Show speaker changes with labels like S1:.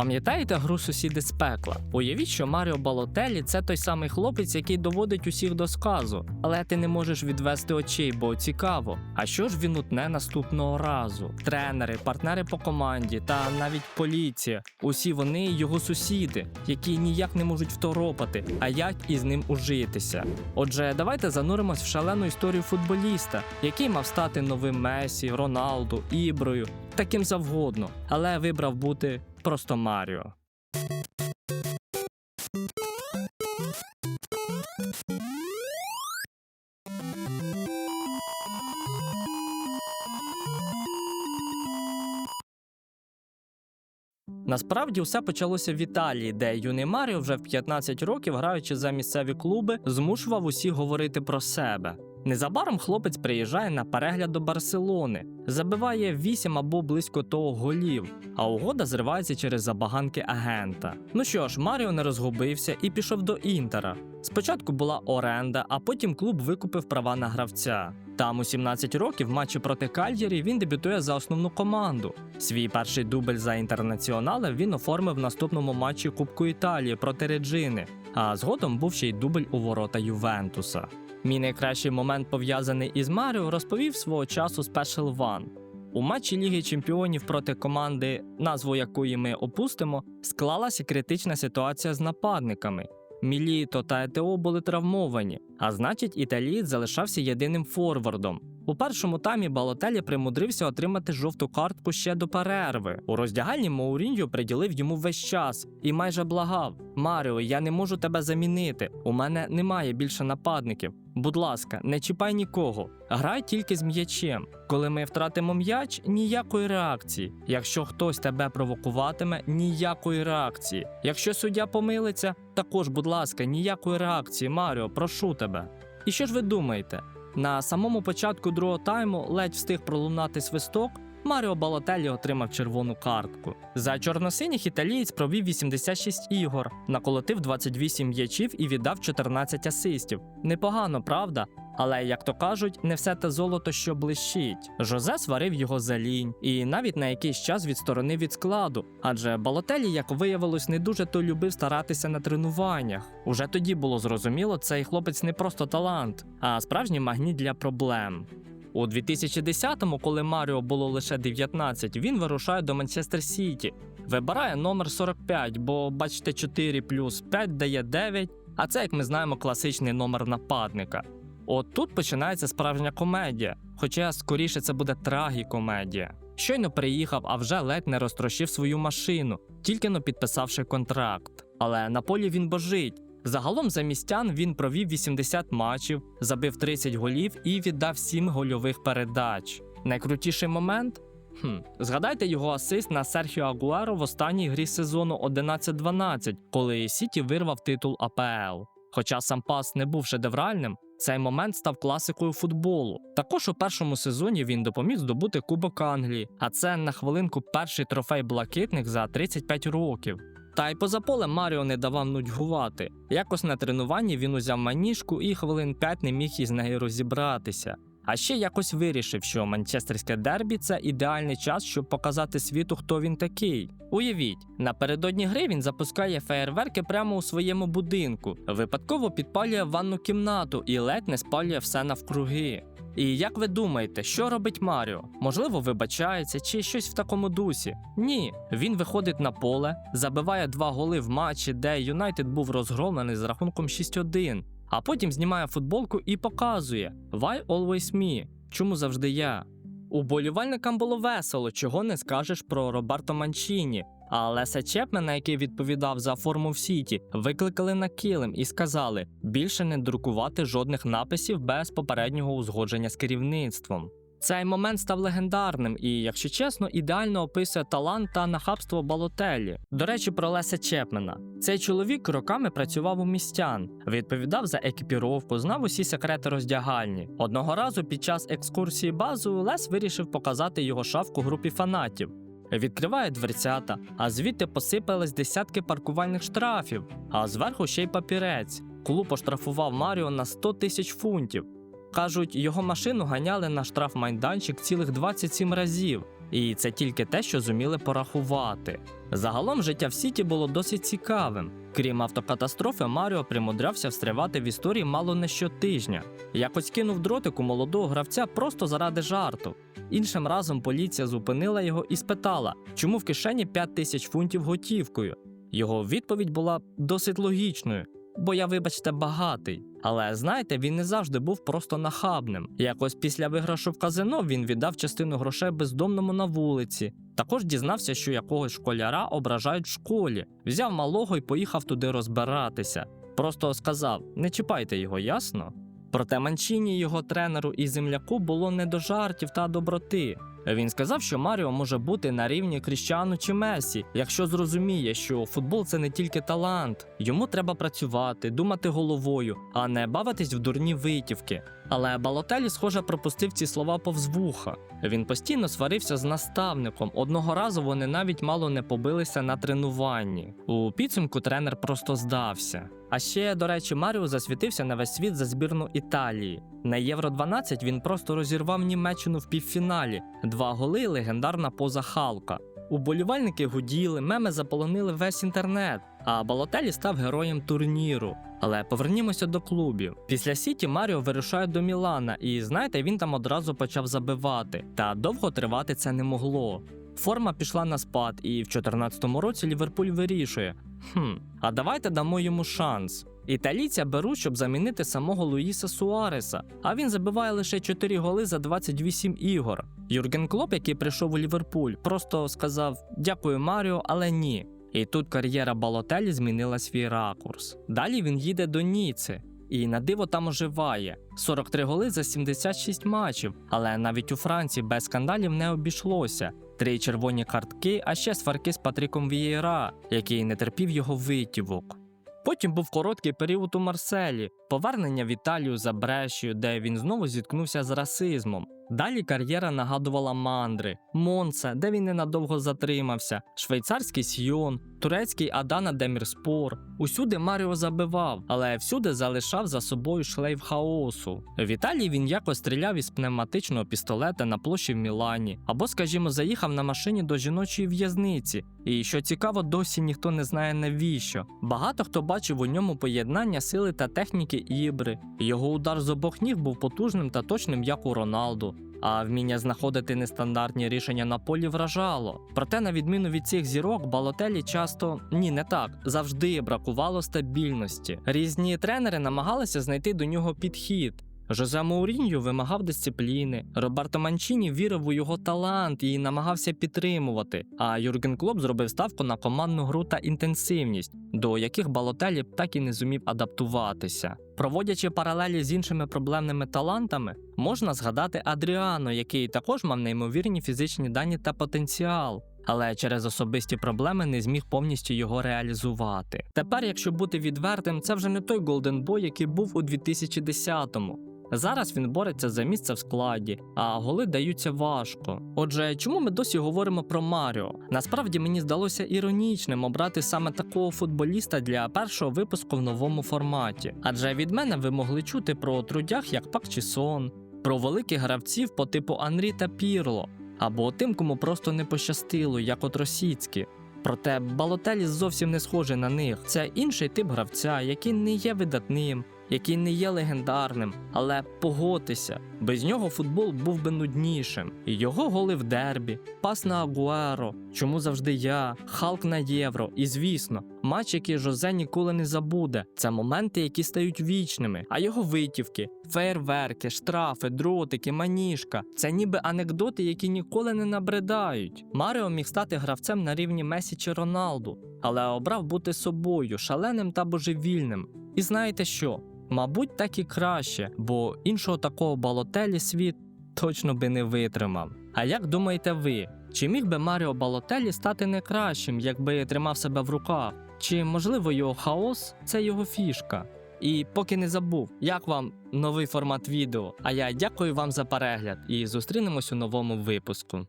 S1: Пам'ятаєте гру сусіди з пекла? Уявіть, що Маріо Балотелі це той самий хлопець, який доводить усіх до сказу, але ти не можеш відвести очей, бо цікаво. А що ж він утне наступного разу? Тренери, партнери по команді та навіть поліція. Усі вони його сусіди, які ніяк не можуть второпати, а як із ним ужитися. Отже, давайте зануримось в шалену історію футболіста, який мав стати новим Месі, Роналду, Іброю, таким завгодно, але вибрав бути просто Маріо. Насправді все почалося в Італії, де юний Маріо вже в 15 років, граючи за місцеві клуби, змушував усіх говорити про себе. Незабаром хлопець приїжджає на перегляд до Барселони, забиває 8 або близько того голів, а угода зривається через забаганки агента. Ну що ж, Маріо не розгубився і пішов до Інтера. Спочатку була оренда, а потім клуб викупив права на гравця. Там у 17 років в матчі проти Кальєрі він дебютує за основну команду. Свій перший дубль за інтернаціонале він оформив в наступному матчі Кубку Італії проти Реджини, а згодом був ще й дубль у ворота Ювентуса. Мій найкращий момент пов'язаний із Маріо розповів свого часу Special One. У матчі Ліги Чемпіонів проти команди, назву якої ми опустимо, склалася критична ситуація з нападниками. Міліто та ЕТО були травмовані, а значить, італієць залишався єдиним форвардом. У першому таймі Балотелі примудрився отримати жовту картку ще до перерви. У роздягальні Моуріньо приділив йому весь час і майже благав: Маріо, я не можу тебе замінити. У мене немає більше нападників. Будь ласка, не чіпай нікого. Грай тільки з м'ячем. Коли ми втратимо м'яч, ніякої реакції. Якщо хтось тебе провокуватиме, ніякої реакції. Якщо суддя помилиться, також, будь ласка, ніякої реакції, Маріо, прошу тебе. І що ж ви думаєте? На самому початку другого тайму ледь встиг пролунати свисток. Маріо Балотелі отримав червону картку. За чорносиніх італієць провів 86 ігор, наколотив 28 м'ячів і віддав 14 асистів. Непогано, правда? Але, як то кажуть, не все те золото, що блищить. Жозе сварив його за лінь і навіть на якийсь час відсторонив від складу, адже Балотелі, як виявилось, не дуже то любив старатися на тренуваннях. Уже тоді було зрозуміло, цей хлопець не просто талант, а справжній магніт для проблем. У 2010-му, коли Маріо було лише 19, він вирушає до Манчестер Сіті. Вибирає номер 45, бо бачите, 4 плюс 5 дає 9, а це, як ми знаємо, класичний номер нападника. От тут починається справжня комедія, хоча скоріше це буде трагікомедія. Щойно приїхав, а вже ледь не розтрощив свою машину, тільки но підписавши контракт. Але на полі він божить. Загалом за містян він провів 80 матчів, забив 30 голів і віддав 7 гольових передач. Найкрутіший момент? Хм, згадайте його асист на Серхіо Агуеро в останній грі сезону 11-12, коли Сіті вирвав титул АПЛ. Хоча сам пас не був шедевральним, цей момент став класикою футболу. Також у першому сезоні він допоміг здобути Кубок Англії, а це на хвилинку перший трофей блакитних за 35 років. Та й поза полем Маріо не давав нудьгувати. Якось на тренуванні він узяв маніжку і хвилин п'ять не міг із нею розібратися. А ще якось вирішив, що манчестерське дербі це ідеальний час, щоб показати світу, хто він такий. Уявіть, напередодні гри він запускає феєрверки прямо у своєму будинку, випадково підпалює ванну кімнату і ледь не спалює все навкруги. І як ви думаєте, що робить Маріо? Можливо, вибачається чи щось в такому дусі? Ні, він виходить на поле, забиває два голи в матчі, де Юнайтед був розгромлений з рахунком 6-1, а потім знімає футболку і показує Why always me? Чому завжди я? Уболівальникам було весело, чого не скажеш про Роберто Манчіні. А Леса Чепмена, який відповідав за форму в Сіті, викликали на килим і сказали більше не друкувати жодних написів без попереднього узгодження з керівництвом. Цей момент став легендарним і, якщо чесно, ідеально описує талант та нахабство Балотелі. До речі, про Леса Чепмена. Цей чоловік роками працював у містян, відповідав за екіпіровку, знав усі секрети роздягальні. Одного разу під час екскурсії базу Лес вирішив показати його шавку групі фанатів. Відкриває дверцята, а звідти посипались десятки паркувальних штрафів, а зверху ще й папірець. Клуб оштрафував Маріо на 100 тисяч фунтів. Кажуть, його машину ганяли на штрафмайданчик цілих 27 разів. І це тільки те, що зуміли порахувати. Загалом життя в Сіті було досить цікавим. Крім автокатастрофи, Маріо примудрявся встрявати в історії мало не щотижня. Якось кинув дротик у молодого гравця просто заради жарту. Іншим разом поліція зупинила його і спитала, чому в кишені 5 тисяч фунтів готівкою. Його відповідь була досить логічною. Бо я, вибачте, багатий. Але знаєте, він не завжди був просто нахабним. Якось після виграшу в казино він віддав частину грошей бездомному на вулиці. Також дізнався, що якогось школяра ображають в школі. Взяв малого і поїхав туди розбиратися. Просто сказав: не чіпайте його, ясно? Проте Манчині, його тренеру і земляку було не до жартів та доброти. Він сказав, що Маріо може бути на рівні Кріщану чи Месі, якщо зрозуміє, що футбол це не тільки талант. Йому треба працювати, думати головою, а не бавитись в дурні витівки. Але Балотелі, схоже, пропустив ці слова повз вуха. Він постійно сварився з наставником. Одного разу вони навіть мало не побилися на тренуванні. У підсумку тренер просто здався. А ще, до речі, Маріо засвітився на весь світ за збірну Італії. На Євро 12 він просто розірвав Німеччину в півфіналі. Два голи, легендарна поза Халка. Уболівальники гуділи, меми заполонили весь інтернет, а Балотелі став героєм турніру. Але повернімося до клубів. Після Сіті Маріо вирушає до Мілана, і знаєте, він там одразу почав забивати. Та довго тривати це не могло. Форма пішла на спад, і в 2014 році Ліверпуль вирішує: хм, а давайте дамо йому шанс. Італійця беруть, щоб замінити самого Луїса Суареса, а він забиває лише 4 голи за 28 ігор. Юрген Клоп, який прийшов у Ліверпуль, просто сказав дякую Маріо, але ні. І тут кар'єра Балотелі змінила свій ракурс. Далі він їде до Ніци. І на диво там оживає 43 голи за 76 матчів. Але навіть у Франції без скандалів не обійшлося. Три червоні картки, а ще сварки з Патріком Вієра, який не терпів його витівок. Потім був короткий період у Марселі, повернення в Італію за Брешію, де він знову зіткнувся з расизмом. Далі кар'єра нагадувала мандри, Монце, де він ненадовго затримався, швейцарський Сьйон, турецький Адана Демірспор. Усюди Маріо забивав, але всюди залишав за собою шлейф хаосу. В Італії він якось стріляв із пневматичного пістолета на площі в Мілані, або, скажімо, заїхав на машині до жіночої в'язниці. І що цікаво, досі ніхто не знає навіщо. Багато хто бачив у ньому поєднання сили та техніки ібри. Його удар з обох ніг був потужним та точним, як у Роналду. А вміння знаходити нестандартні рішення на полі вражало. Проте, на відміну від цих зірок, Балотелі часто ні, не так завжди бракувало стабільності. Різні тренери намагалися знайти до нього підхід. Жозе Мауріньо вимагав дисципліни. Роберто Манчіні вірив у його талант і намагався підтримувати. А Юрген Клоп зробив ставку на командну гру та інтенсивність, до яких Балотелі так і не зумів адаптуватися. Проводячи паралелі з іншими проблемними талантами, можна згадати Адріано, який також мав неймовірні фізичні дані та потенціал. Але через особисті проблеми не зміг повністю його реалізувати. Тепер, якщо бути відвертим, це вже не той Голден Бой, який був у 2010-му. Зараз він бореться за місце в складі, а голи даються важко. Отже, чому ми досі говоримо про Маріо? Насправді мені здалося іронічним обрати саме такого футболіста для першого випуску в новому форматі. Адже від мене ви могли чути про трудях як Пак чи Сон, про великих гравців по типу Анрі та Пірло, або тим, кому просто не пощастило, як от Росіцькі. Проте Балотелі зовсім не схожий на них. Це інший тип гравця, який не є видатним, який не є легендарним, але погодьтеся, без нього футбол був би нуднішим. І Його голи в дербі, пас на Агуеро, чому завжди я, Халк на євро. І звісно, матч, який Жозе ніколи не забуде. Це моменти, які стають вічними. А його витівки, фейерверки, штрафи, дротики, маніжка це ніби анекдоти, які ніколи не набридають. Маріо міг стати гравцем на рівні Месі чи Роналду, але обрав бути собою, шаленим та божевільним. І знаєте що? Мабуть, так і краще, бо іншого такого балотелі світ точно би не витримав. А як думаєте ви, чи міг би Маріо Балотелі стати не кращим, якби тримав себе в руках? Чи можливо його хаос це його фішка? І поки не забув, як вам новий формат відео. А я дякую вам за перегляд і зустрінемось у новому випуску.